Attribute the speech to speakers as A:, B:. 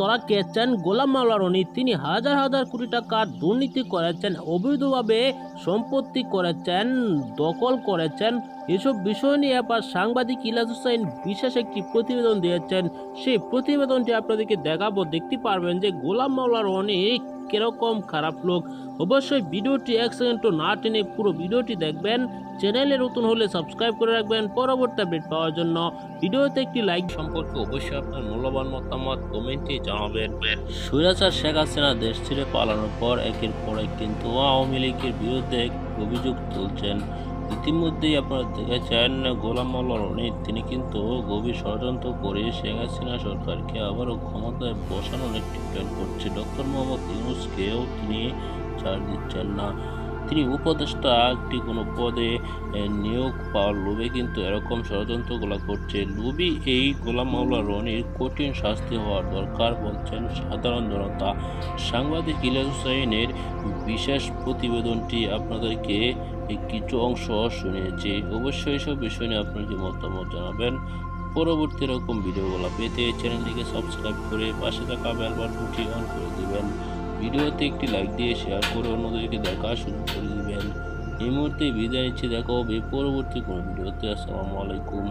A: ধরা খেয়েছেন গোলাম মাওলা রনি। তিনি হাজার হাজার কোটি টাকা দুর্নীতি করেছেন, অবৈধভাবে সম্পত্তি করেছেন, দখল করেছেন। এসব বিষয় নিয়ে আবার সাংবাদিক ইলাজ হোসেন বিশেষ একটি প্রতিবেদন দিয়েছেন। সেই প্রতিবেদনটি আপনাদেরকে দেখাবো। দেখতে পারবেন যে গোলাম মাওলা রনি কীরকম খারাপ লোক? অবশ্যই ভিডিওটি এক সেকেন্ডও না টেনে পুরো ভিডিওটি দেখবেন। চ্যানেলে নতুন হলে সাবস্ক্রাইব করে রাখবেন পরবর্তী আপডেট পাওয়ার জন্য। ভিডিওতে একটি লাইক সম্পর্কে অবশ্যই আপনার মূল্যবান মতামত কমেন্টে জানাবেন। সুরাচার শেখ হাসিনা দেশ ছেড়ে পালানোর পর একের পর এক কিন্তু আওয়ামী লীগের বিরুদ্ধে অভিযোগ তুলছেন। ইতিমধ্যেই আপনারা দেখেছেন, গোলাম মাল্লা তিনি কিন্তু গভীর ষড়যন্ত্র করে শেখ হাসিনা সরকারকে আবারও ক্ষমতায় বসানোর একটি প্ল্যান করছে। ডক্টর মোহাম্মদ ইউনুসকেও তিনি ছাড় দিচ্ছেন না। তিনি উপদেষ্টা, একটি কোনো পদে নিয়োগ পাওয়ার লোভে কিন্তু এরকম ষড়যন্ত্রগুলো করছে। লোভী এই গোলাম মাওলা রনির কঠিন শাস্তি হওয়ার দরকার বলছেন সাধারণ জনতা। সাংবাদিক ইলিয়াস হুসাইনের বিশেষ প্রতিবেদনটি আপনাদেরকে কিছু অংশ শুনিয়েছি। অবশ্যই সব বিষয় নিয়ে আপনার যে মতামত জানাবেন? পরবর্তী এরকম ভিডিওগুলো পেতে চ্যানেলটিকে সাবস্ক্রাইব করে পাশে থাকা বেল বাটনটি অন করে দিবেন। ভিডিওতে একটি লাইক দিয়ে শেয়ার করে অন্যদেরকে দেখা শুরু করে দেবেন। এই মুহূর্তে বিদায় নিচ্ছে। দেখা হবে পরবর্তী কোনো ভিডিওতে। আসসালামু আলাইকুম।